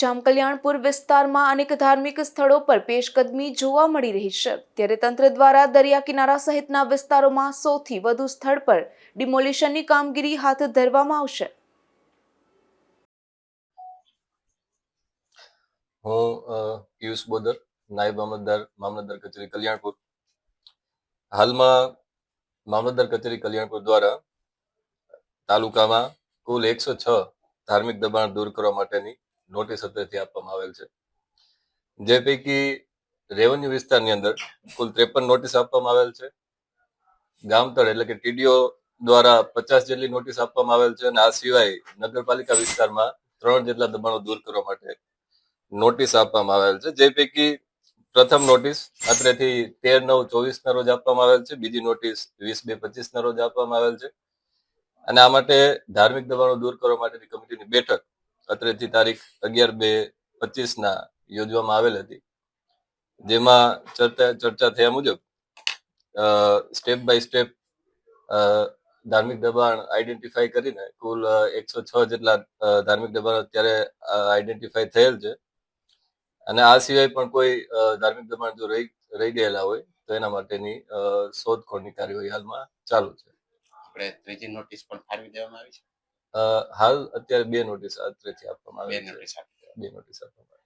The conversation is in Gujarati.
જામકલ્યાણપુર વિસ્તારમાં અનેક ધાર્મિક સ્થળો પર પેશકદમી જોવા મળી રહી છે. ત્યારે તંત્ર દ્વારા દરિયા કિનારા સહિતના વિસ્તારોમાં સૌથી વધુ સ્થળ પર ડિમોલિશનની કામગીરી હાથ ધરવામાં આવશે. હું પિયુષ બોદર, નાયબ મામલતદાર મામલતદાર કચેરી કલ્યાણપુર. હાલમાં મામલતદાર કચેરી કલ્યાણપુર દ્વારા તાલુકામાં કુલ એકસો છ ધાર્મિક દબાણ દૂર કરવા માટેની નોટિસ અત્રેથી આપવામાં આવેલ છે. જે પૈકી રેવન્યુ વિસ્તારની અંદર કુલ ત્રેપન નોટિસ આપવામાં આવેલ છે. ગામતળ એટલે કે ટીડીઓ દ્વારા પચાસ જેટલી નોટિસ આપવામાં આવેલ છે અને આ સિવાય નગરપાલિકા વિસ્તારમાં ત્રણ જેટલા દબાણો દૂર કરવા માટે નોટિસ આપવામાં આવેલ છે. જે પૈકી પ્રથમ નોટિસ અત્રેથી તેર, નવ ચોવીસ ના રોજ આપવામાં આવેલ છે. બીજી નોટિસ વીસ, બે પચીસ ના રોજ આપવામાં આવેલ છે. અને આ માટે ધાર્મિક દબાણો દૂર કરવા માટેની કમિટીની બેઠક અત્રેથી તારીખ અગિયાર બે પચીસ ના યોજવામાં આવેલ હતી. જેમાં ચર્ચા ચર્ચા થયા મુજબ સ્ટેપ બાય સ્ટેપ ધાર્મિક દબાણ આઈડેન્ટિફાઈ કરીને કુલ એકસો છ જેટલા ધાર્મિક દબાણ અત્યારે આઈડેન્ટિફાઈ થયેલ છે. અને આ સિવાય પણ કોઈ ધાર્મિક દબાણ જો રહી રહી ગયેલા હોય, તો એના માટેની શોધખોળની કાર્યવાહી હાલમાં ચાલુ છે. આપણે ત્રીજી નોટિસ પણ ફાળવી દેવામાં આવી છે. હાલ અત્યારે બે નોટિસ અત્રેથી આપવામાં આવી છે બે નોટિસ આપવામાં.